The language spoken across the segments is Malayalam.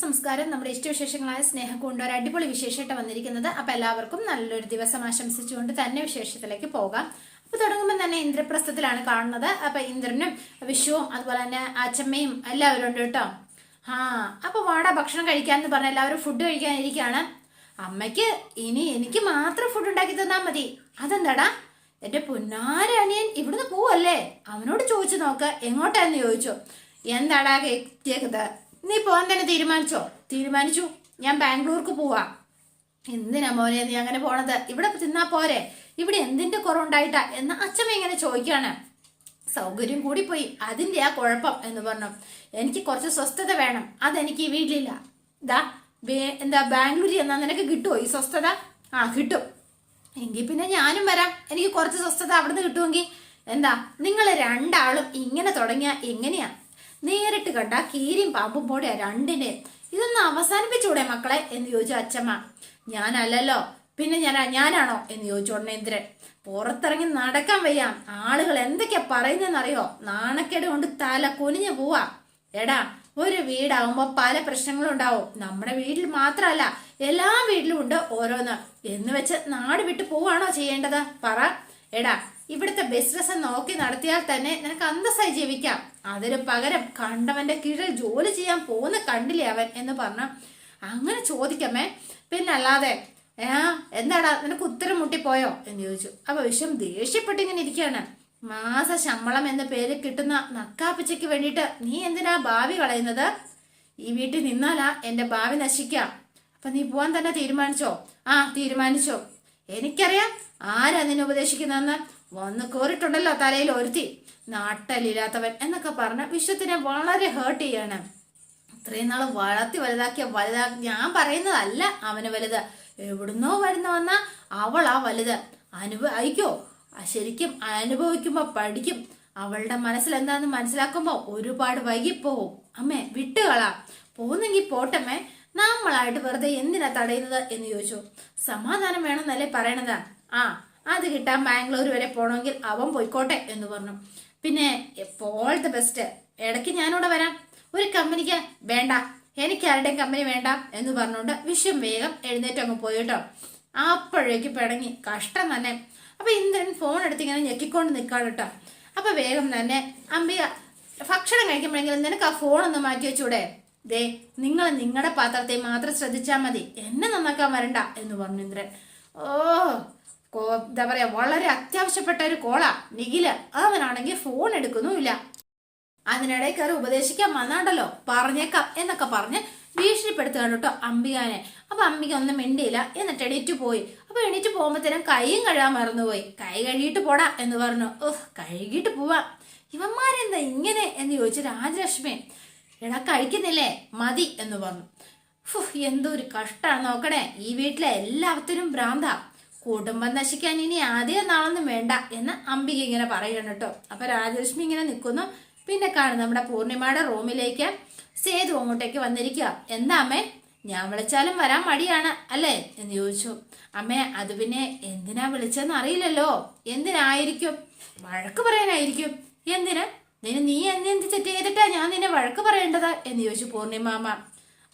സംസ്കാരം നമ്മുടെ ഇഷ്ടവിശേഷങ്ങളായ സ്നേഹം കൊണ്ട് ഒരു അടിപൊളി വിശേഷമായിട്ട് വന്നിരിക്കുന്നത്. അപ്പൊ എല്ലാവർക്കും നല്ലൊരു ദിവസം ആശംസിച്ചുകൊണ്ട് തന്നെ വിശേഷത്തിലേക്ക് പോകാം. അപ്പൊ തുടങ്ങുമ്പോൾ തന്നെ ഇന്ദ്രപ്രസ്ഥത്തിലാണ് കാണുന്നത്. അപ്പൊ ഇന്ദ്രനും വിഷുവും അതുപോലെ തന്നെ അച്ചമ്മയും എല്ലാവരും ഉണ്ട് കേട്ടോ. ആ അപ്പൊ വാടാ ഭക്ഷണം കഴിക്കാന്ന് പറഞ്ഞ എല്ലാവരും ഫുഡ് കഴിക്കാനിരിക്കുകയാണ് അമ്മയ്ക്ക് ഇനി എനിക്ക് മാത്രം ഫുഡ് ഉണ്ടാക്കി തന്നാൽ മതി. അതെന്താടാ? എന്റെ പൊന്നാര അനിയൻ ഇവിടുന്ന് പോവല്ലേ? അവനോട് ചോദിച്ചു നോക്ക്. എങ്ങോട്ടാന്ന് ചോദിച്ചു. എന്താടാ കേൾക്കുന്നത് നീ പോകാൻ തന്നെ തീരുമാനിച്ചോ? തീരുമാനിച്ചു. ഞാൻ ബാംഗ്ലൂർക്ക് പോവാ. എന്തിനാ മോനെ നീ അങ്ങനെ പോണത്? ഇവിടെ തിന്നാ പോരെ. ഇവിടെ എന്തിന്റെ കുറവുണ്ടായിട്ടാ? എന്ന് അച്ഛമ്മ ഇങ്ങനെ ചോദിക്കാണ്. സൗകര്യം പോയി അതിന്റെ ആ കുഴപ്പം എന്ന് പറഞ്ഞു. എനിക്ക് കുറച്ച് സ്വസ്ഥത വേണം. അതെനിക്ക് ഈ വീട്ടിലില്ല. ദാ എന്താ ബാംഗ്ലൂരിൽ എന്നാ നിനക്ക് കിട്ടുമോ ഈ സ്വസ്ഥത? ആ കിട്ടും. എങ്കിൽ പിന്നെ ഞാനും വരാം. എനിക്ക് കുറച്ച് സ്വസ്ഥത അവിടുന്ന് കിട്ടുമെങ്കിൽ. എന്താ നിങ്ങൾ രണ്ടാളും ഇങ്ങനെ തുടങ്ങിയ എങ്ങനെയാ? നേരിട്ട് കണ്ട കീരിയും പാമ്പും പോടെയാ രണ്ടിനെ. ഇതൊന്ന് അവസാനിപ്പിച്ചൂടെ മക്കളെ എന്ന് ചോദിച്ചു അച്ഛമ്മ ഞാനല്ലല്ലോ. പിന്നെ ഞാൻ ഞാനാണോ എന്ന് ചോദിച്ചു ഉണ്ണേന്ദ്രൻ പുറത്തിറങ്ങി നടക്കാൻ വയ്യ. ആളുകൾ എന്തൊക്കെയാ പറയുന്നതെന്നറിയോ? നാണക്കേട് കൊണ്ട് തല കുനിഞ്ഞു പോവാ. എടാ ഒരു വീടാവുമ്പോ പല പ്രശ്നങ്ങളും ഉണ്ടാവും നമ്മുടെ വീട്ടിൽ മാത്രമല്ല എല്ലാ വീട്ടിലും ഉണ്ട് ഓരോന്ന്. എന്ന് വെച്ച് നാട് വിട്ടു പോവാണോ ചെയ്യേണ്ടത്? പറ. എടാ ഇവിടുത്തെ ബിസിനസ് നോക്കി നടത്തിയാൽ തന്നെ നിനക്ക് അന്തസ്സായി ജീവിക്കാം. അതിന് പകരം കണ്ടവന്റെ കീഴിൽ ജോലി ചെയ്യാൻ പോകുന്ന കണ്ടില്ലേ അവൻ എന്ന് പറഞ്ഞു അങ്ങനെ ചോദിക്കമ്മേ. പിന്നല്ലാതെ ഏ എന്താടാ നിനക്ക് ഉത്തരം മുട്ടിപ്പോയോ? എന്ന് ചോദിച്ചു. അപ്പൊ വിഷം ദേഷ്യപ്പെട്ട് ഇങ്ങനെ ഇരിക്കുകയാണ്. മാസ ശമ്പളം എന്ന പേര് കിട്ടുന്ന നക്കാപ്പിച്ചയ്ക്ക് വേണ്ടിയിട്ട് നീ എന്തിനാ ഭാവി കളയുന്നത്? ഈ വീട്ടിൽ നിന്നാലാ എന്റെ ഭാവി നശിക്കാം. അപ്പൊ നീ പോവാൻ തന്നെ തീരുമാനിച്ചോ? ആ തീരുമാനിച്ചോ. എനിക്കറിയാം. ആരാ നിന്നെ ഉപദേശിക്കുന്നതെന്ന്? വന്ന് കേറിട്ടുണ്ടല്ലോ തലയിൽ ഒരുത്തി. നാട്ടലില്ലാത്തവൻ എന്നൊക്കെ പറഞ്ഞ വിശ്വത്തിനെ വളരെ ഹേർട്ട് ചെയ്യാണ്. ഇത്രയും നാൾ വളർത്തി വലുതാക്കിയ വലുതാ ഞാൻ പറയുന്നതല്ല അവന് വലുത്. എവിടുന്നോ വരുന്ന വന്ന അവളാ വലുത്. അനുഭവിക്കോ ശരിക്കും അനുഭവിക്കുമ്പോ പഠിക്കും. അവളുടെ മനസ്സിൽ എന്താന്ന് മനസ്സിലാക്കുമ്പോ ഒരുപാട് വൈകിപ്പോവും. അമ്മേ വിട്ടുകളാ. പോകുന്നെങ്കിൽ പോട്ടമ്മേ നമ്മളായിട്ട് വെറുതെ എന്തിനാ തടയുന്നത് എന്ന് ചോദിച്ചു. സമാധാനം വേണമെന്നല്ലേ പറയണത്? ആ അത് കിട്ടാൻ ബാംഗ്ലൂർ വരെ പോകണമെങ്കിൽ അവൻ പോയിക്കോട്ടെ എന്ന് പറഞ്ഞു. പിന്നെ ഓൾ ദ ബെസ്റ്റ് ഇടയ്ക്ക് ഞാനിവിടെ വരാം. ഒരു കമ്പനിക്ക് വേണ്ട. എനിക്ക് ആരുടെയും കമ്പനി വേണ്ട എന്ന് പറഞ്ഞുകൊണ്ട് വിശ്വം വേഗം എഴുന്നേറ്റ് അങ്ങ് പോയി കേട്ടോ. അപ്പോഴേക്ക് പിടങ്ങി കഷ്ടം തന്നെ. അപ്പൊ ഇന്ദ്രൻ ഫോൺ എടുത്ത് ഇങ്ങനെ ഞെക്കിക്കൊണ്ട് നിൽക്കാണ് കേട്ടോ. അപ്പൊ വേഗം തന്നെ അമ്പിക ഭക്ഷണം കഴിക്കുമ്പോഴെങ്കിലും നിനക്ക് ആ ഫോൺ ഒന്ന് മാറ്റി വെച്ചൂടെ? ദേ നിങ്ങൾ നിങ്ങളുടെ പാത്രത്തെ മാത്രം ശ്രദ്ധിച്ചാൽ മതി. എന്നെ നന്നാക്കാൻ വരണ്ട എന്ന് പറഞ്ഞു ഇന്ദ്രൻ. ഓ കോ എന്താ പറയാ വളരെ അത്യാവശ്യപ്പെട്ട ഒരു കോളാ. നിഖിൽ അവനാണെങ്കിൽ ഫോൺ എടുക്കുന്നുമില്ല. അതിനിടെ കയറി ഉപദേശിക്കാൻ വന്നാണ്ടല്ലോ. പറഞ്ഞേക്കാം എന്നൊക്കെ പറഞ്ഞ് ഭീഷണിപ്പെടുത്തുകയാണ് കേട്ടോ അംബികാനെ. അപ്പൊ അംബിക ഒന്നും മിണ്ടിയില്ല. എന്നിട്ട് എണീറ്റ് പോയി. അപ്പൊ എണീറ്റ് പോകുമ്പോഴത്തേനും കൈയും കഴുകാൻ മറന്നുപോയി. കൈ കഴുകിയിട്ട് പോടാ എന്ന് പറഞ്ഞു. ഓഹ് കഴുകിയിട്ട് പോവാ. ഇവന്മാരെന്താ ഇങ്ങനെ എന്ന് ചോദിച്ചു രാജലക്ഷ്മി എടാ കഴിക്കുന്നില്ലേ? മതി എന്ന് പറഞ്ഞു. എന്തോ ഒരു കഷ്ടാണ് നോക്കണേ. ഈ വീട്ടിലെ എല്ലാത്തിനും ഭ്രാന്ത. കുടുംബം നശിക്കാൻ ഇനി ആദ്യം നാളൊന്നും വേണ്ട എന്ന് അംബിക ഇങ്ങനെ പറയണം കേട്ടോ. അപ്പൊ രാജലക്ഷ്മി ഇങ്ങനെ നിൽക്കുന്നു പിന്നെ കാണും നമ്മുടെ പൂർണിമയുടെ റൂമിലേക്ക് സേതു അങ്ങോട്ടേക്ക് വന്നിരിക്കുക. എന്താ അമ്മേ? ഞാൻ വിളിച്ചാലും വരാൻ മടിയാണ് അല്ലേ? എന്ന് ചോദിച്ചു. അമ്മേ അത് പിന്നെ എന്തിനാ വിളിച്ചെന്ന് അറിയില്ലല്ലോ. എന്തിനായിരിക്കും? വഴക്ക് പറയാനായിരിക്കും. എന്തിന്? നിന്നെ നീ എന്തെന്ത് തെറ്റ് ചെയ്തിട്ടാ ഞാൻ നിന്നെ വഴക്ക് പറയേണ്ടത്? എന്ന് ചോദിച്ചു പൂർണിമാമ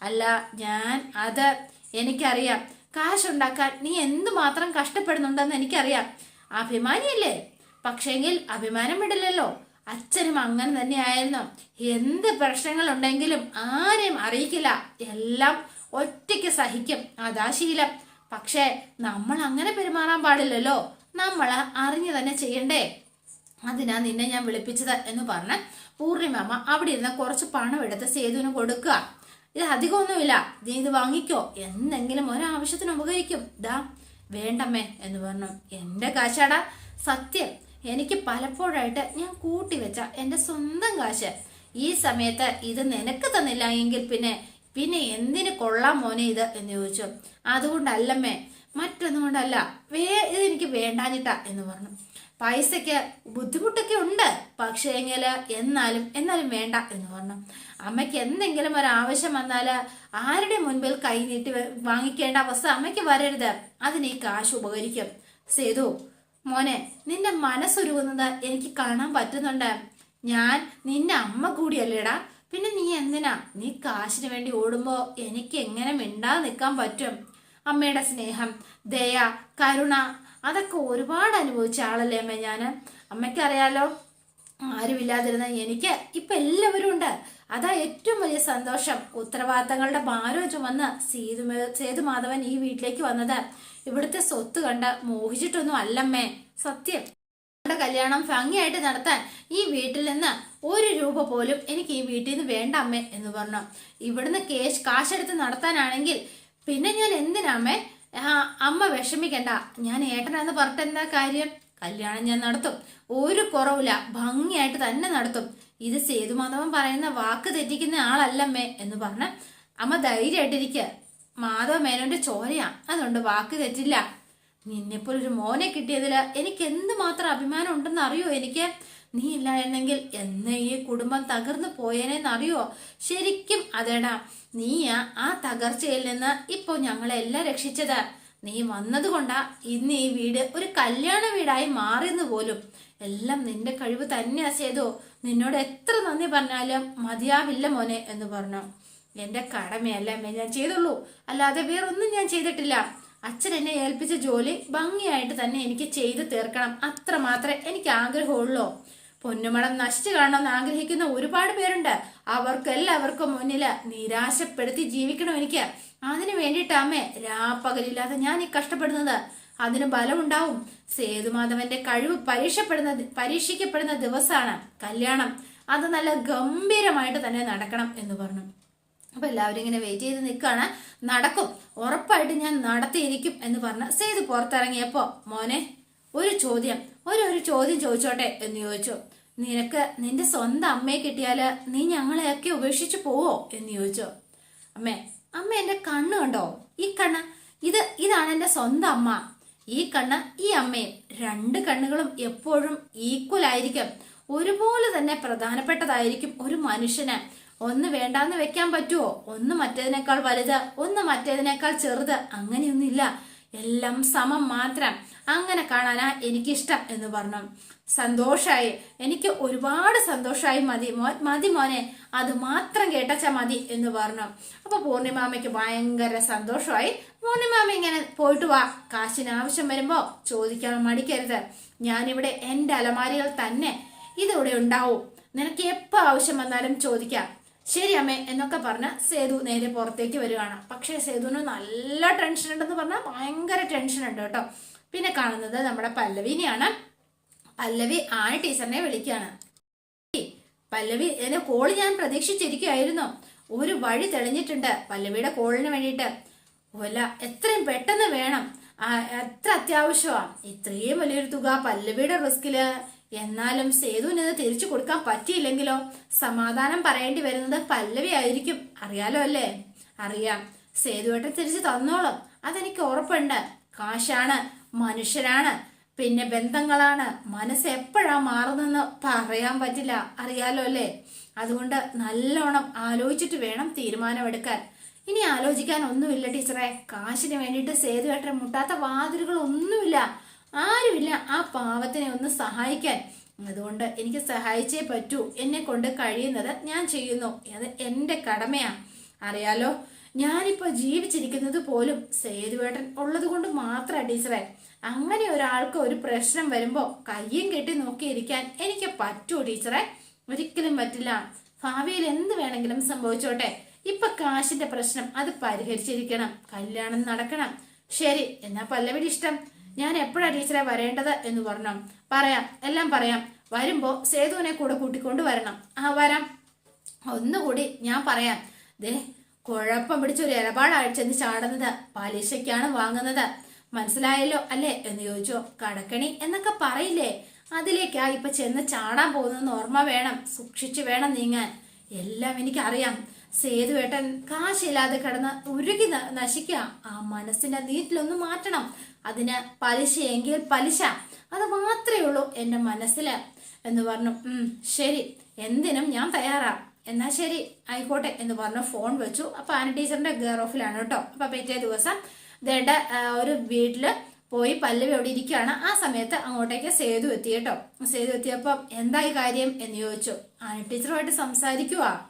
അല്ല ഞാൻ അത് എനിക്കറിയാം. കാശുണ്ടാക്കാൻ നീ എന്തുമാത്രം കഷ്ടപ്പെടുന്നുണ്ടെന്ന് എനിക്കറിയാം. അഭിമാനിയല്ലേ? പക്ഷേങ്കിൽ അഭിമാനം വിടില്ലല്ലോ. അച്ഛനും അങ്ങനെ തന്നെയായിരുന്നു. എന്ത് പ്രശ്നങ്ങൾ ഉണ്ടെങ്കിലും ആരെയും അറിയിക്കില്ല. എല്ലാം ഒറ്റയ്ക്ക് സഹിക്കും. അതാ ശീലം. പക്ഷേ നമ്മൾ അങ്ങനെ പെരുമാറാൻ പാടില്ലല്ലോ. നമ്മൾ അറിഞ്ഞു തന്നെ ചെയ്യണ്ടേ? അതിനാ നിന്നെ ഞാൻ വിളിപ്പിച്ചത് എന്ന് പറഞ്ഞ് പൂർണിമാമ അവിടെ ഇരുന്ന് കുറച്ച് പണം എടുത്ത് സേതുവിന് കൊടുക്കുക. ഇത് അധികമൊന്നുമില്ല നീ ഇത് വാങ്ങിക്കോ. എന്തെങ്കിലും ഒരാവശ്യത്തിന് ഉപകരിക്കും. ദാ വേണ്ടമ്മേ എന്ന് പറഞ്ഞു. എന്റെ കാശാടാ സത്യം. എനിക്ക് പലപ്പോഴായിട്ട് ഞാൻ കൂട്ടിവെച്ച എന്റെ സ്വന്തം കാശ്. ഈ സമയത്ത് ഇത് നിനക്ക് തന്നില്ല എങ്കിൽ പിന്നെ പിന്നെ എന്തിന് കൊള്ളാം മോനെ ഇത് എന്ന് ചോദിച്ചു. അതുകൊണ്ടല്ലമ്മേ മറ്റൊന്നുകൊണ്ടല്ല വേ ഇത് എനിക്ക് വേണ്ടാഞ്ഞിട്ടാ എന്ന് പറഞ്ഞു. പൈസയ്ക്ക് ബുദ്ധിമുട്ടൊക്കെ ഉണ്ട്. പക്ഷേ എന്നാലും എന്നാലും വേണ്ട എന്ന് പറഞ്ഞു. അമ്മയ്ക്ക് എന്തെങ്കിലും ഒരു ആവശ്യം വന്നാൽ ആരുടെ മുൻപിൽ കൈ നീട്ടി വാങ്ങിക്കേണ്ട അവസ്ഥ അമ്മയ്ക്ക് വരരുത്. അതിന് ഈ കാശ് ഉപകരിക്കും. സേതു മോനെ നിന്റെ മനസ്സൊരുങ്ങുന്നത് എനിക്ക് കാണാൻ പറ്റുന്നുണ്ട്. ഞാൻ നിന്റെ അമ്മ കൂടിയല്ലേടാ. പിന്നെ നീ എന്തിനാ? നീ കാശിന് വേണ്ടി ഓടുമ്പോ എനിക്ക് എങ്ങനെ മിണ്ടാതെ നിൽക്കാൻ പറ്റും? അമ്മയുടെ സ്നേഹം ദയ കരുണ അതൊക്കെ ഒരുപാട് അനുഭവിച്ച ആളല്ലേ അമ്മ ഞാൻ അമ്മയ്ക്കറിയാലോ ആരുമില്ലാതിരുന്ന എനിക്ക് ഇപ്പൊ എല്ലാവരും ഉണ്ട്. അതാ ഏറ്റവും വലിയ സന്തോഷം. ഉത്തരവാദിത്തങ്ങളുടെ ഭാരം ചുമന്ന് സേതു സേതു മാധവൻ ഈ വീട്ടിലേക്ക് വന്നത്. ഇവിടുത്തെ സ്വത്ത് കണ്ട് മോഹിച്ചിട്ടൊന്നും അല്ലമ്മേ. സത്യം. കല്യാണം ഭംഗിയായിട്ട് നടത്താൻ ഈ വീട്ടിൽ നിന്ന് ഒരു രൂപ പോലും എനിക്ക് ഈ വീട്ടിൽ നിന്ന് വേണ്ട അമ്മേ എന്ന് പറഞ്ഞു. ഇവിടുന്ന് കേശ് കാശെടുത്ത് നടത്താനാണെങ്കിൽ പിന്നെ ഞാൻ എന്തിനാമ്മേ ആ അമ്മ വിഷമിക്കണ്ട. ഞാൻ ഏട്ടനാന്ന് പറഞ്ഞിട്ട് എന്താ കാര്യം? കല്യാണം ഞാൻ നടത്തും. ഒരു കുറവില്ല ഭംഗിയായിട്ട് തന്നെ നടത്തും. ഇത് സേതുമാധവൻ പറയുന്ന വാക്ക് തെറ്റിക്കുന്ന ആളല്ലമ്മേ എന്ന് പറഞ്ഞ് അമ്മ ധൈര്യമായിട്ടിരിക്കുക. മാധവ മേനോന്റെ ചോരയാ. അതുകൊണ്ട് വാക്ക് തെറ്റില്ല. നിന്നെപ്പോലൊരു മോനെ കിട്ടിയതിൽ എനിക്ക് എന്ത് മാത്രം അഭിമാനം ഉണ്ടെന്ന് അറിയോ എനിക്ക്? നീ ഇല്ല എന്നെങ്കിൽ എന്നെ ഈ കുടുംബം തകർന്നു പോയേനെന്നറിയോ ശരിക്കും അതേടാ. നീയാ ആ തകർച്ചയിൽ നിന്ന് ഇപ്പൊ ഞങ്ങളെല്ലാം രക്ഷിച്ചത്. നീ വന്നതുകൊണ്ടാ ഇന്ന് ഈ വീട് ഒരു കല്യാണ വീടായി മാറിയെന്ന് പോലും. എല്ലാം നിന്റെ കഴിവ് തന്നെയാ ചെയ്തോ നിന്നോട് എത്ര നന്ദി പറഞ്ഞാലും മതിയാവില്ല മോനെ എന്ന് പറഞ്ഞു. എന്റെ കടമയല്ല ഞാൻ ചെയ്തുള്ളൂ. അല്ലാതെ വേറൊന്നും ഞാൻ ചെയ്തിട്ടില്ല. അച്ഛൻ എന്നെ ഏൽപ്പിച്ച ജോലി ഭംഗിയായിട്ട് തന്നെ എനിക്ക് ചെയ്തു തീർക്കണം. അത്ര മാത്രമേ എനിക്ക് ആഗ്രഹമുള്ളൂ. പൊന്നുമണം നശിച്ചു കാണണമെന്ന് ആഗ്രഹിക്കുന്ന ഒരുപാട് പേരുണ്ട്. അവർക്ക് എല്ലാവർക്കും മുന്നിൽ നിരാശപ്പെടുത്തി ജീവിക്കണം എനിക്ക്. അതിനു വേണ്ടിയിട്ട് അമ്മേ രാപ്പകലില്ലാതെ ഞാൻ ഈ കഷ്ടപ്പെടുന്നത്. അതിന് ബലമുണ്ടാവും. സേതുമാധവന്റെ കഴിവ് പരീക്ഷപ്പെടുന്ന പരീക്ഷിക്കപ്പെടുന്ന ദിവസമാണ് കല്യാണം. അത് നല്ല ഗംഭീരമായിട്ട് തന്നെ നടക്കണം എന്ന് പറഞ്ഞു. അപ്പൊ എല്ലാവരും ഇങ്ങനെ വെയിറ്റ് ചെയ്ത് നിൽക്കുകയാണ്. നടക്കും. ഉറപ്പായിട്ട് ഞാൻ നടത്തിയിരിക്കും എന്ന് പറഞ്ഞ് സേതു പുറത്തിറങ്ങിയപ്പോ മോനെ ഒരു ചോദ്യം. ഒരു ഒരു ചോദ്യം ചോദിച്ചോട്ടെ? എന്ന് ചോദിച്ചു. നിനക്ക് നിന്റെ സ്വന്തം അമ്മയെ കിട്ടിയാൽ നീ ഞങ്ങളെയൊക്കെ ഉപേക്ഷിച്ചു പോവോ? എന്ന് ചോദിച്ചു. അമ്മേ അമ്മ എന്റെ കണ്ണ് കണ്ടോ? ഈ കണ്ണ് ഇത് ഇതാണ് എന്റെ സ്വന്തം അമ്മ. ഈ കണ്ണ് ഈ അമ്മയും രണ്ട് കണ്ണുകളും എപ്പോഴും ഈക്വൽ ആയിരിക്കും. ഒരുപോലെ തന്നെ പ്രധാനപ്പെട്ടതായിരിക്കും ഒരു മനുഷ്യന്. ഒന്ന് വേണ്ടാന്ന് വെക്കാൻ പറ്റുമോ ഒന്ന് മറ്റേതിനേക്കാൾ വലുത് ഒന്ന് മറ്റേതിനേക്കാൾ ചെറുത് അങ്ങനെയൊന്നുമില്ല. എല്ലാം സമം മാത്രം. അങ്ങനെ കാണാനാ എനിക്കിഷ്ടം എന്ന് പറഞ്ഞു. സന്തോഷായി. എനിക്ക് ഒരുപാട് സന്തോഷായി മതി മതി മോനെ. അത് മാത്രം കേട്ടച്ച മതി എന്ന് പറഞ്ഞു. അപ്പൊ പൂർണിമാമയ്ക്ക് ഭയങ്കര സന്തോഷമായി പൂർണിമാമ ഇങ്ങനെ പോയിട്ട് വാ. കാശിന് ആവശ്യം വരുമ്പോ ചോദിക്കാൻ മടിക്കരുത്. ഞാനിവിടെ എന്റെ അലമാരികൾ തന്നെ ഇതിവിടെ ഉണ്ടാവും. നിനക്ക് എപ്പോ ആവശ്യം വന്നാലും ചോദിക്കാം. ശരി അമ്മേ എന്നൊക്കെ പറഞ്ഞ് സേതു നേരെ പുറത്തേക്ക് വരികയാണ് പക്ഷേ സേതുവിന് നല്ല ടെൻഷൻ ഉണ്ടെന്ന് പറഞ്ഞാൽ ഭയങ്കര ടെൻഷൻ ഉണ്ട് കേട്ടോ. പിന്നെ കാണുന്നത് നമ്മുടെ പല്ലവിനെയാണ്. പല്ലവി ആന ടീച്ചറിനെ വിളിക്കുകയാണ് പല്ലവി എന്നെ കോൾ ഞാൻ പ്രതീക്ഷിച്ചിരിക്കുകയായിരുന്നു. ഒരു വഴി തെളിഞ്ഞിട്ടുണ്ട് പല്ലവിയുടെ കോളിന് വേണ്ടിയിട്ട്. ഒല എത്രയും പെട്ടെന്ന് വേണം. എത്ര അത്യാവശ്യമാണ് ഇത്രയും വലിയൊരു തുക പല്ലവിയുടെ റിസ്കിൽ എന്നാലും സേതുവിന് ഇത് തിരിച്ചു കൊടുക്കാൻ പറ്റിയില്ലെങ്കിലോ? സമാധാനം പറയേണ്ടി വരുന്നത് പല്ലവി ആയിരിക്കും. അറിയാലോ അല്ലേ? അറിയാം. സേതുവേട്ടൻ തിരിച്ചു തന്നോളും. അതെനിക്ക് ഉറപ്പുണ്ട്. കാശാണ്. മനുഷ്യരാണ്. പിന്നെ ബന്ധങ്ങളാണ്. മനസ്സ് എപ്പോഴാ മാറുന്നെന്ന് പറയാൻ പറ്റില്ല. അറിയാലോ അല്ലേ? അതുകൊണ്ട് നല്ലോണം ആലോചിച്ചിട്ട് വേണം തീരുമാനമെടുക്കാൻ. ഇനി ആലോചിക്കാൻ ഒന്നുമില്ല ടീച്ചറെ. കാശിന് വേണ്ടിയിട്ട് സേതുവേട്ടൻ മുട്ടാത്ത വാതിലുകൾ ഒന്നുമില്ല ആരുമില്ല ആ പാവത്തിനെ ഒന്ന് സഹായിക്കാൻ. അതുകൊണ്ട് എനിക്ക് സഹായിച്ചേ പറ്റൂ. എന്നെ കൊണ്ട് കഴിയുന്നത് ഞാൻ ചെയ്യുന്നു. അത് എന്റെ കടമയാ. അറിയാലോ ഞാനിപ്പോ ജീവിച്ചിരിക്കുന്നത് പോലും സേതുവേട്ടൻ ഉള്ളത് കൊണ്ട് മാത്രമാണ് ടീച്ചറെ. അങ്ങനെ ഒരാൾക്ക് ഒരു പ്രശ്നം വരുമ്പോൾ കയ്യും കെട്ടി നോക്കിയിരിക്കാൻ എനിക്ക് പറ്റൂ ടീച്ചറെ. ഒരിക്കലും പറ്റില്ല. ഭാവിയിൽ എന്ത് വേണമെങ്കിലും സംഭവിച്ചോട്ടെ. ഇപ്പൊ കാശിന്റെ പ്രശ്നം അത് പരിഹരിച്ചിരിക്കണം. കല്യാണം നടക്കണം. ശരി എന്നാ പല്ലവിയുടെ ഇഷ്ടം. ഞാൻ എപ്പോഴാണ് ടീച്ചറെ വരേണ്ടത് എന്ന് പറഞ്ഞു? പറയാം എല്ലാം പറയാം. വരുമ്പോ സേതുവിനെ കൂടെ കൂട്ടിക്കൊണ്ട് വരണം. ആ വരാം. ഒന്നുകൂടി ഞാൻ പറയാം. ദേ കുഴപ്പം പിടിച്ച ഒരു ഇലപാടായി ചെന്ന് ചാടുന്നത് പലിശയ്ക്കാണ് വാങ്ങുന്നത്. മനസ്സിലായല്ലോ അല്ലേ എന്ന് ചോദിച്ചു. കടക്കണി എന്നൊക്കെ പറയില്ലേ? അതിലേക്കാ ഇപ്പൊ ചെന്ന് ചാടാൻ പോകുന്നതെന്ന് ഓർമ്മ വേണം. സൂക്ഷിച്ചു വേണം നീങ്ങാൻ. എല്ലാം എനിക്കറിയാം. സേതുവേട്ടൻ കാശില്ലാതെ കിടന്ന് ഉരുകി നശിക്ക ആ മനസ്സിന്റെ നീറ്റിലൊന്ന് മാറ്റണം. അതിന് പലിശയെങ്കിൽ പലിശ. അത് മാത്രമേ ഉള്ളൂ എന്റെ മനസ്സിൽ എന്ന് പറഞ്ഞു. ശരി. എന്തിനും ഞാൻ തയ്യാറാ. എന്നാ ശരി ആയിക്കോട്ടെ എന്ന് പറഞ്ഞു ഫോൺ വെച്ചു. അപ്പൊ ആന ടീച്ചറിന്റെ ഗെയർ ഓഫിലാണ് കേട്ടോ. അപ്പൊ പിറ്റേ ദിവസം ദേണ്ട ഒരു വീട്ടിൽ പോയി പല്ലവി അവിടെ ഇരിക്കുകയാണ്. ആ സമയത്ത് അങ്ങോട്ടേക്ക് സേതു എത്തി കേട്ടോ. സേതു എത്തിയപ്പോ എന്തായി കാര്യം എന്ന് ചോദിച്ചു. ആന ടീച്ചറുമായിട്ട് സംസാരിക്കുവാ.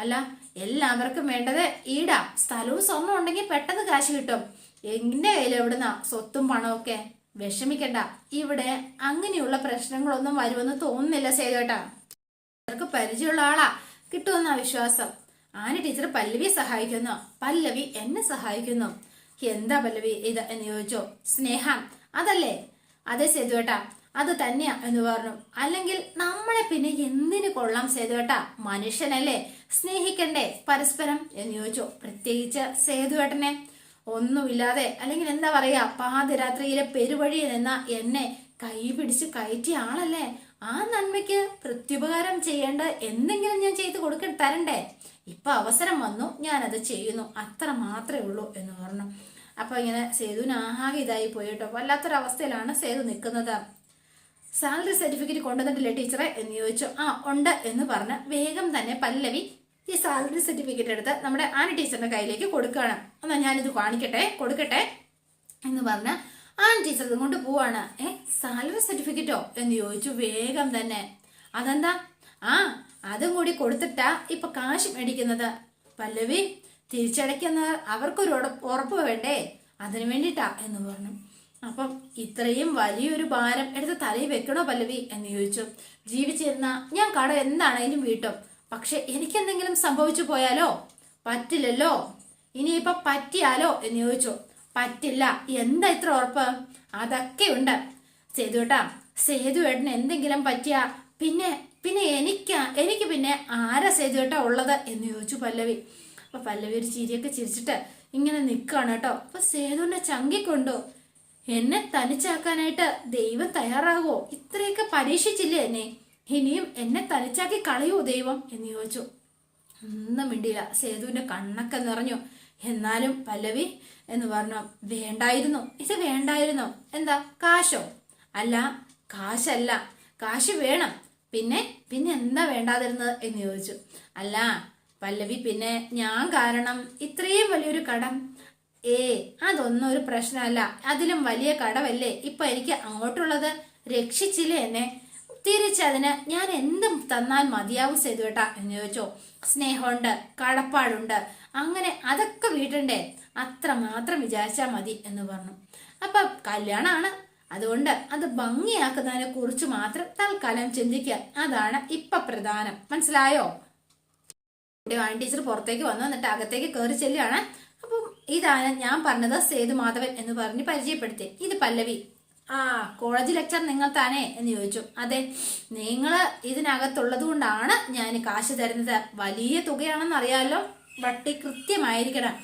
അല്ല എല്ലാവർക്കും വേണ്ടത് ഈടാ. സ്ഥലവും സ്വർണം ഉണ്ടെങ്കിൽ പെട്ടെന്ന് കാശ് കിട്ടും. എന്റെ കയ്യിൽ എവിടുന്ന സ്വത്തും പണമൊക്കെ വിഷമിക്കണ്ട. ഇവിടെ അങ്ങനെയുള്ള പ്രശ്നങ്ങളൊന്നും വരുമെന്ന് തോന്നുന്നില്ല സേതുവേട്ടാ. അവർക്ക് പരിചയമുള്ള ആളാ. കിട്ടുമെന്നാ വിശ്വാസം. ആന ടീച്ചർ പല്ലവിയെ സഹായിക്കുന്നു. പല്ലവി എന്നെ സഹായിക്കുന്നു. എന്താ പല്ലവി ഇത് എന്ന് ചോദിച്ചോ? സ്നേഹം. അതല്ലേ? അതെ സേതുവേട്ടാ. അത് തന്നെയാ എന്ന് പറഞ്ഞു. അല്ലെങ്കിൽ നമ്മളെ പിന്നെ എന്തിനു കൊള്ളാം സേതുവേട്ട മനുഷ്യനല്ലേ? സ്നേഹിക്കണ്ടേ? പരസ്പരം എന്ന് ചോദിച്ചു. പ്രത്യേകിച്ച് സേതുവേട്ടനെ ഒന്നുമില്ലാതെ. അല്ലെങ്കിൽ എന്താ പറയാ പാതിരാത്രിയിലെ പെരുവഴിയിൽ നിന്ന എന്നെ കൈ പിടിച്ച് കയറ്റിയ ആളല്ലേ? ആ നന്മയ്ക്ക് പ്രത്യുപകാരം ചെയ്യേണ്ട എന്തെങ്കിലും ഞാൻ ചെയ്ത് കൊടുക്ക തരണ്ടേ? ഇപ്പൊ അവസരം വന്നു. ഞാൻ അത് ചെയ്യുന്നു. അത്ര മാത്രമേ ഉള്ളൂ എന്ന് പറഞ്ഞു. അപ്പൊ ഇങ്ങനെ സേതുവിന് ആകെ ഇതായി പോയിട്ടോ വല്ലാത്തൊരവസ്ഥയിലാണ് സേതു നിൽക്കുന്നത്. സാലറി സർട്ടിഫിക്കറ്റ് കൊണ്ടുവന്നിട്ടില്ലേ ടീച്ചറെ? എന്ന് ചോദിച്ചു. ആ ഉണ്ട് എന്ന് പറഞ്ഞ് വേഗം തന്നെ പല്ലവി ഈ സാലറി സർട്ടിഫിക്കറ്റ് എടുത്ത് നമ്മുടെ ആന ടീച്ചറിന്റെ കയ്യിലേക്ക് കൊടുക്കുകയാണ്. എന്നാ ഞാനിത് കാണിക്കട്ടെ? കൊടുക്കട്ടെ? എന്ന് പറഞ്ഞ് ആൻ ടീച്ചർ ഇതും കൊണ്ട് പോവാണ്. ഏ സാലറി സർട്ടിഫിക്കറ്റോ? എന്ന് ചോദിച്ചു വേഗം തന്നെ. അതെന്താ? ആ അതും കൂടി കൊടുത്തിട്ടാ ഇപ്പൊ കാശ് മേടിക്കുന്നത്. പല്ലവി തിരിച്ചടയ്ക്കുന്ന അവർക്കൊരു ഉറപ്പ് വേണ്ടേ? അതിനു വേണ്ടിട്ടാ എന്ന് പറഞ്ഞു. അപ്പം ഇത്രയും വലിയൊരു ഭാരം എടുത്ത് തലയിൽ വെക്കണോ പല്ലവി? എന്ന് ചോദിച്ചു. ജീവിച്ചിരുന്ന ഞാൻ കട എന്താണേലും വീട്ടും. പക്ഷെ എനിക്കെന്തെങ്കിലും സംഭവിച്ചു പോയാലോ? പറ്റില്ലല്ലോ. ഇനിയിപ്പൊ പറ്റിയാലോ? എന്ന് ചോദിച്ചു. പറ്റില്ല. എന്താ ഇത്ര ഉറപ്പ്? അതൊക്കെ ഉണ്ട്. സേതുവേട്ടാ സേതുവേട്ടന് എന്തെങ്കിലും പറ്റിയ പിന്നെ പിന്നെ എനിക്ക് എനിക്ക് പിന്നെ ആരാ സേതുവേട്ടാ ഉള്ളത്? എന്ന് ചോദിച്ചു പല്ലവി. അപ്പൊ പല്ലവി ഒരു ചിരിയൊക്കെ ചിരിച്ചിട്ട് ഇങ്ങനെ നിൽക്കുകയാണ് കേട്ടോ. അപ്പൊ സേതുവിനെ ചങ്കിക്കൊണ്ടു. എന്നെ തനിച്ചാക്കാനായിട്ട് ദൈവം തയ്യാറാകുമോ ഇത്രയൊക്കെ പരീക്ഷിച്ചില്ലേ എന്നെ? ഇനിയും എന്നെ തനിച്ചാക്കി കളയോ ദൈവം? എന്ന് ചോദിച്ചു. ഒന്നും മിണ്ടിയില്ല. സേതുവിന്റെ കണ്ണൊക്കെ നിറഞ്ഞു. എന്നാലും പല്ലവി എന്ന് പറഞ്ഞു വേണ്ടായിരുന്നു. ഇത് വേണ്ടായിരുന്നു. എന്താ? കാശോ? അല്ല കാശല്ല. കാശ് വേണം. പിന്നെ? പിന്നെ എന്താ വേണ്ടാതിരുന്നത്? എന്ന് ചോദിച്ചു. അല്ല പല്ലവി പിന്നെ ഞാൻ കാരണം. ഇത്രയും വലിയൊരു കടം. ഏ അതൊന്നും ഒരു പ്രശ്നമല്ല. അതിലും വലിയ കടവല്ലേ ഇപ്പൊ എനിക്ക് അങ്ങോട്ടുള്ളത്? രക്ഷിച്ചില്ലേ എന്നെ? തിരിച്ചതിന് ഞാൻ എന്തും തന്നാൽ മതിയാവും സേതുവേട്ടാ എന്ന് ചോദിച്ചോ. സ്നേഹമുണ്ട് കടപ്പാടുണ്ട്. അങ്ങനെ അതൊക്കെ വീട്ടണ്ടേ? അത്ര മാത്രം വിചാരിച്ചാൽ മതി എന്ന് പറഞ്ഞു. അപ്പൊ കല്യാണമാണ് അതുകൊണ്ട് അത് ഭംഗിയാക്കുന്നതിനെ കുറിച്ച് മാത്രം തൽക്കാലം ചിന്തിക്കുക. അതാണ് ഇപ്പൊ പ്രധാനം. മനസ്സിലായോ? ടീച്ചർ പുറത്തേക്ക് വന്നു എന്നിട്ട് അകത്തേക്ക് കയറി ചെല്ലുകയാണ്. അപ്പം ഇതാണ് ഞാൻ പറഞ്ഞത് സേതു മാധവൻ എന്ന് പറഞ്ഞ് പരിചയപ്പെടുത്തി ഇത് പല്ലവി. ആ കോളേജ് ലെക്ചർ നിങ്ങൾ തന്നെ എന്ന് ചോദിച്ചു. അതെ നിങ്ങൾ ഇതിനകത്തുള്ളത് കൊണ്ടാണ് ഞാൻ കാശ് തരുന്നത്. വലിയ തുകയാണെന്ന് അറിയാമല്ലോ വട്ടി കൃത്യമായിരിക്കണം.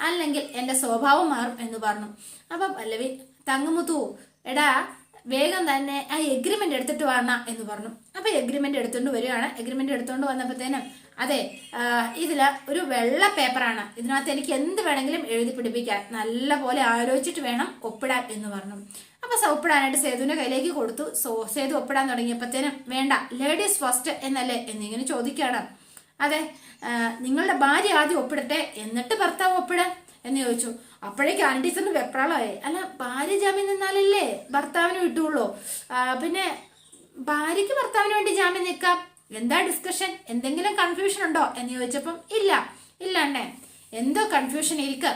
അല്ലെങ്കിൽ എന്റെ സ്വഭാവം മാറും എന്ന് പറഞ്ഞു. അപ്പൊ പല്ലവി തങ്ങുമുത്തു എടാ വേഗം തന്നെ ആ എഗ്രിമെന്റ് എടുത്തിട്ട് വരണ എന്ന് പറഞ്ഞു. അപ്പൊ എഗ്രിമെന്റ് എടുത്തുകൊണ്ട് വരികയാണ്. എഗ്രിമെന്റ് എടുത്തുകൊണ്ട് വന്നപ്പോഴത്തേനും അതെ ഇതിൽ ഒരു വെള്ള പേപ്പറാണ്. ഇതിനകത്ത് എനിക്ക് എന്ത് വേണമെങ്കിലും എഴുതി പിടിപ്പിക്കാൻ നല്ല പോലെ ആലോചിച്ചിട്ട് വേണം ഒപ്പിടാൻ എന്ന് പറഞ്ഞു. അപ്പൊ ഒപ്പിടാനായിട്ട് സേതുവിന്റെ കയ്യിലേക്ക് കൊടുത്തു. സോ സേതു ഒപ്പിടാൻ തുടങ്ങിയപ്പോഴത്തേനും വേണ്ട ലേഡീസ് ഫസ്റ്റ് എന്നല്ലേ എന്നിങ്ങനെ ചോദിക്കുകയാണ്. അതെ നിങ്ങളുടെ ഭാര്യ ആദ്യം ഒപ്പിടട്ടെ? എന്നിട്ട് ഭർത്താവ് ഒപ്പിട? എന്ന് ചോദിച്ചു. അപ്പോഴേക്ക് ആൻ ടീച്ചറിന് വെപ്രാളമായി അല്ല ഭാര്യ ജാമ്യം നിന്നാലല്ലേ ഭർത്താവിന് വിട്ടുള്ളൂ. പിന്നെ ഭാര്യയ്ക്ക് ഭർത്താവിന് വേണ്ടി ജാമ്യം നിൽക്കാം. എന്താ ഡിസ്കഷൻ എന്തെങ്കിലും കൺഫ്യൂഷൻ ഉണ്ടോ? എന്ന് ചോദിച്ചപ്പം ഇല്ല. ഇല്ല അണ്ണേ. എന്തോ കൺഫ്യൂഷൻ ഇരിക്ക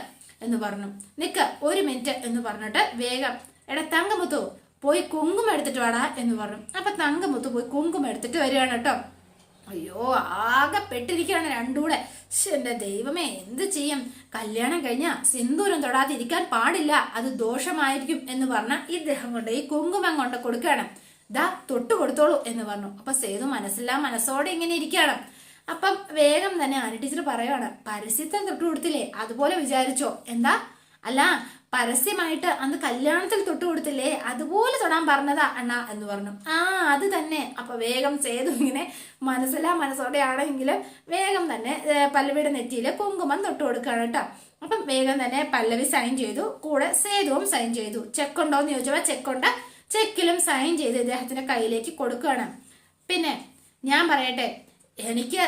എന്ന് പറഞ്ഞു. നിക്ക് ഒരു മിനിറ്റ് എന്ന് പറഞ്ഞിട്ട് വേഗം എടാ തങ്കമുത്തു പോയി കുങ്കുമം എടുത്തിട്ട് വാടാ എന്ന് പറഞ്ഞു. അപ്പൊ തങ്കമുത്തു പോയി കുങ്കുമം എടുത്തിട്ട് വരികയാണ് കേട്ടോ. അയ്യോ ആകെ പെട്ടിരിക്കുകയാണ് രണ്ടൂടെ എന്റെ ദൈവമേ എന്ത് ചെയ്യും? കല്യാണം കഴിഞ്ഞ സിന്ദൂരം തൊടാതിരിക്കാൻ പാടില്ല. അത് ദോഷമായിരിക്കും എന്ന് പറഞ്ഞ ഇദ്ദേഹം കൊണ്ട് ഈ കുങ്കുമം കൊണ്ട് കൊടുക്കുകയാണ്. ദാ തൊട്ട് കൊടുത്തോളൂ എന്ന് പറഞ്ഞു. അപ്പൊ സേതു മനസ്സില്ലാ മനസ്സോടെ ഇങ്ങനെ ഇരിക്കുകയാണ്. അപ്പം വേഗം തന്നെ ആന ടീച്ചർ പറയുവാണ് പരസ്യത്തെ തൊട്ട് കൊടുത്തില്ലേ? അതുപോലെ വിചാരിച്ചോ. എന്താ? അല്ല പരസ്യമായിട്ട് അന്ന് കല്യാണത്തിൽ തൊട്ട് കൊടുത്തില്ലേ? അതുപോലെ തൊടാൻ പറഞ്ഞതാ അണ്ണ എന്ന് പറഞ്ഞു. ആ അത് തന്നെ. അപ്പൊ വേഗം ചെയ്തു ഇങ്ങനെ മനസ്സിലാ മനസ്സോടെ ആണെങ്കിൽ വേഗം തന്നെ പല്ലവിയുടെ നെറ്റിയിൽ കുങ്കുമം തൊട്ട് കൊടുക്കുകയാണ് കേട്ടോ. അപ്പം വേഗം തന്നെ പല്ലവി സൈൻ ചെയ്തു. കൂടെ സേതുവും സൈൻ ചെയ്തു. ചെക്കുണ്ടോ എന്ന് ചോദിച്ചപ്പോൾ ചെക്കുണ്ട് ചെക്കിലും സൈൻ ചെയ്ത് ഇദ്ദേഹത്തിന്റെ കയ്യിലേക്ക് കൊടുക്കുകയാണ്. പിന്നെ ഞാൻ പറയട്ടെ എനിക്ക്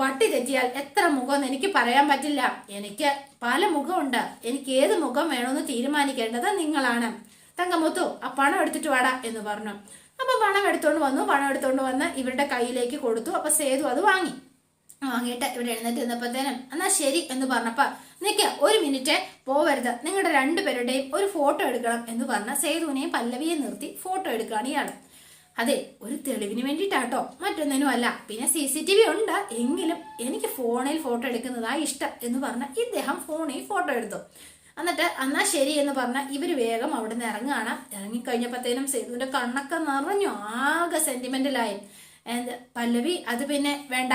വട്ടി തെറ്റിയാൽ എത്ര മുഖം എനിക്ക് പറയാൻ പറ്റില്ല. എനിക്ക് പല മുഖമുണ്ട്. എനിക്ക് ഏത് മുഖം വേണമെന്ന് തീരുമാനിക്കേണ്ടത് നിങ്ങളാണ്. തങ്കമുത്തു ആ പണം എടുത്തിട്ട് വാടാ എന്ന് പറഞ്ഞു. അപ്പൊ പണം എടുത്തോണ്ട് വന്നു. പണം എടുത്തോണ്ട് വന്ന് ഇവരുടെ കയ്യിലേക്ക് കൊടുത്തു. അപ്പൊ സേതു അത് വാങ്ങി. വാങ്ങിയിട്ട് ഇവിടെ എഴുന്നേറ്റ് നിന്നപ്പോഴത്തേനും എന്നാ ശരി എന്ന് പറഞ്ഞപ്പോ നിക്ക ഒരു മിനിറ്റ് പോവരുത്. നിങ്ങളുടെ രണ്ടുപേരുടെയും ഒരു ഫോട്ടോ എടുക്കണം എന്ന് പറഞ്ഞ സേതുവിനെയും പല്ലവിയെ നിർത്തി ഫോട്ടോ എടുക്കുകയാണ് ഇയാൾ. അതെ ഒരു തെളിവിന് വേണ്ടിയിട്ടാട്ടോ. മറ്റൊന്നിനും അല്ല. പിന്നെ സി സി ടി വി ഉണ്ട്. എങ്കിലും എനിക്ക് ഫോണിൽ ഫോട്ടോ എടുക്കുന്നതാ ഇഷ്ടം എന്ന് പറഞ്ഞ ഇദ്ദേഹം ഫോണിൽ ഫോട്ടോ എടുത്തു. എന്നിട്ട് എന്നാ ശരി എന്ന് പറഞ്ഞ ഇവർ വേഗം അവിടെ നിന്ന് ഇറങ്ങുകയാണ് ഇറങ്ങിക്കഴിഞ്ഞപ്പോഴത്തേനും സേതുവിന്റെ കണ്ണൊക്കെ നിറഞ്ഞു. ആകെ സെന്റിമെന്റലായി പല്ലവി അത് പിന്നെ വേണ്ട.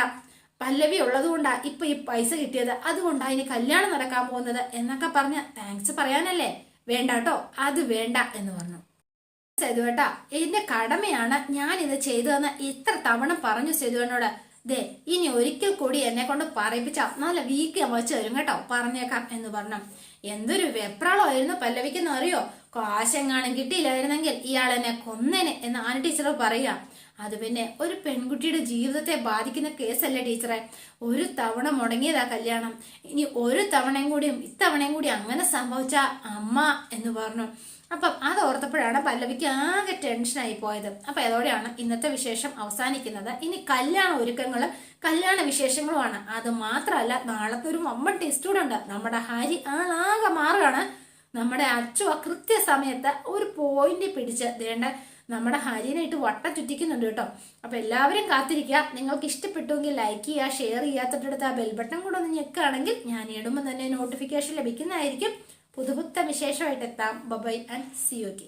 പല്ലവി ഉള്ളത് കൊണ്ടാ ഇപ്പൊ ഈ പൈസ കിട്ടിയത്. അതുകൊണ്ടാ ഇനി കല്യാണം നടക്കാൻ പോകുന്നത് എന്നൊക്കെ പറഞ്ഞ താങ്ക്സ് പറയാനല്ലേ? വേണ്ട കേട്ടോ അത് വേണ്ട എന്ന് പറഞ്ഞു. സേതുവേട്ടാ എന്റെ കടമയാണ് ഞാൻ ഇത് ചെയ്തതെന്ന് ഇത്ര തവണ പറഞ്ഞു സേതുവേട്ടനോട് ദേ ഇനി ഒരിക്കൽ കൂടി എന്നെ കൊണ്ട് പറയിപ്പിച്ച നല്ല വീക്ക് വെച്ച് തരും കേട്ടോ പറഞ്ഞേക്കാം എന്ന് പറഞ്ഞു. എന്തൊരു വെപ്രാളമായിരുന്നു പല്ലവിക്കെന്ന് അറിയോ? കാശെങ്ങാനും കിട്ടിയില്ലായിരുന്നെങ്കിൽ ഇയാൾ എന്നെ കൊന്നേനെ എന്ന് ആന ടീച്ചർ പറയുക. അത് പിന്നെ ഒരു പെൺകുട്ടിയുടെ ജീവിതത്തെ ബാധിക്കുന്ന കേസല്ലേ ടീച്ചറെ. ഒരു തവണ മുടങ്ങിയതാ കല്യാണം. ഇനി ഒരു തവണയും കൂടിയും ഇത്തവണയും കൂടി അങ്ങനെ സംഭവിച്ച അമ്മ എന്ന് പറഞ്ഞു. അപ്പം അത് ഓർത്തപ്പോഴാണ് പല്ലവിക്ക് ആകെ ടെൻഷനായി പോയത്. അപ്പം അതോടെയാണ് ഇന്നത്തെ വിശേഷം അവസാനിക്കുന്നത്. ഇനി കല്യാണ ഒരുക്കങ്ങൾ കല്യാണ വിശേഷങ്ങളുമാണ്. അത് മാത്രമല്ല നാളത്തെ ഒരു വമ്പൻ ടെസ്റ്റൂടെ ഉണ്ട്. നമ്മുടെ ഹരി ആകെ മാറുകയാണ്. നമ്മുടെ അച്ചു കൃത്യസമയത്ത് ഒരു പോയിന്റ് പിടിച്ച് ദേണ്ട നമ്മുടെ ഹരിനായിട്ട് വട്ടം ചുറ്റിക്കുന്നുണ്ട് കേട്ടോ. അപ്പൊ എല്ലാവരും കാത്തിരിക്കുക. നിങ്ങൾക്ക് ഇഷ്ടപ്പെട്ടുവെങ്കിൽ ലൈക്ക് ചെയ്യുക ഷെയർ ചെയ്യുക തൊട്ടടുത്ത് ആ ബെൽ ബട്ടൺ കൂടെ ഒന്ന് ഞെക്കുകയാണെങ്കിൽ ഞാൻ ഇടുമ്പോൾ തന്നെ നോട്ടിഫിക്കേഷൻ ലഭിക്കുന്നതായിരിക്കും. പുതുപുത്ത വിശേഷമായിട്ട് എത്താം ബബൈ ആൻഡ് സിയോഗി